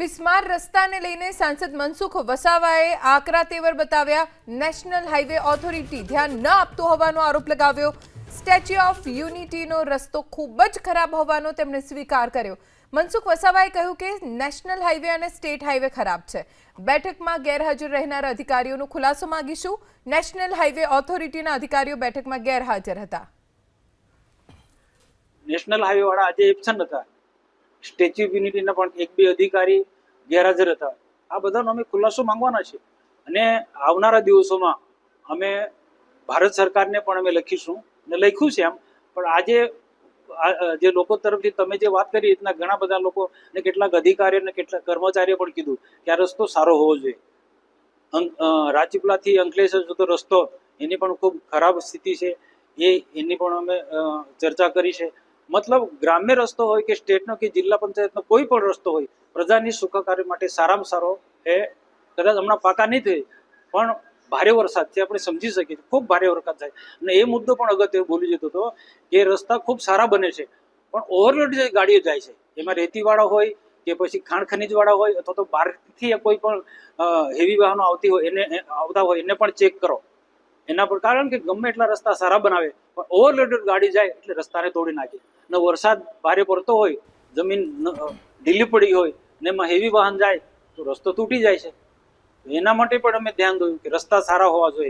બિસ્માર રસ્તાને લઈને સાંસદ મનસુખ વસાવાએ આકરા તેવર બતાવ્યા. નેશનલ હાઈવે ઓથોરિટી ધ્યાન ન આપતું હોવાનો આરોપ લગાવ્યો. સ્ટેચ્યુ ઓફ યુનિટીનો રસ્તો ખૂબ જ ખરાબ હોવાનો તેમણે સ્વીકાર કર્યો. મનસુખ વસાવાએ કહ્યું કે નેશનલ હાઈવે અને સ્ટેટ હાઈવે ખરાબ છે. બેઠકમાં ગેરહાજર રહેનાર અધિકારીઓનો ખુલાસો માંગીશું. નેશનલ હાઈવે ઓથોરિટીના અધિકારીઓ બેઠકમાં ગેરહાજર હતા. નેશનલ હાઈવે વાળા આજે એબસન્ટ હતા. સ્ટેચ્યુ ઓફ યુનિટીના પણ એક બે અધિકારી ગેરહાજર હતા. આ બધાનો અમે ખુલાસો માંગવાના છે. અને આવનારા દિવસોમાં અમે ભારત સરકારને પણ અમે લખીશું ને લખ્યું છે એમ. પણ આજે જે લોકો તરફથી તમે જે વાત કરી રીતના ઘણા બધા લોકો ને કેટલાક અધિકારીઓ ને કેટલાક કર્મચારીઓ પણ કીધું કે આ રસ્તો સારો હોવો જોઈએ. અ, અંકલેશ્વર જતો રસ્તો એની પણ ખૂબ ખરાબ સ્થિતિ છે. એ એની પણ અમે ચર્ચા કરી છે. મતલબ ગ્રામ્ય રસ્તો હોય કે સ્ટેટનો કે જિલ્લા પંચાયતનો કોઈ પણ રસ્તો હોય, પ્રજાની સુખાકારી માટે સારામાં સારો એ કદાચ હમણાં પાકા નહીં થાય પણ ભારે વરસાદથી આપણે સમજી શકીએ છીએ. ખૂબ ભારે વરસાદ થાય. અને એ મુદ્દો પણ અગત્ય બોલી જતો હતો કે રસ્તા ખૂબ સારા બને છે, પણ ઓવરલોડ જે ગાડીઓ જાય છે, એમાં રેતીવાળા હોય કે પછી ખાણ ખનીજવાળા હોય અથવા તો બહારથી કોઈ પણ હેવી વાહનો આવતી હોય એને આવતા હોય એને પણ ચેક કરો. એના પર કારણ કે ગમે એટલા રસ્તા સારા બનાવે, પણ ઓવરલોડેડ ગાડી જાય એટલે રસ્તાને તોડી નાખે. અને વરસાદ ભારે પડતો હોય, જમીન ઢીલી પડી હોય ને એમાં હેવી વાહન જાય, તો રસ્તો તૂટી જાય છે. એના માટે પણ અમે ધ્યાન દોર્યું કે રસ્તા સારા હોવા જોઈએ.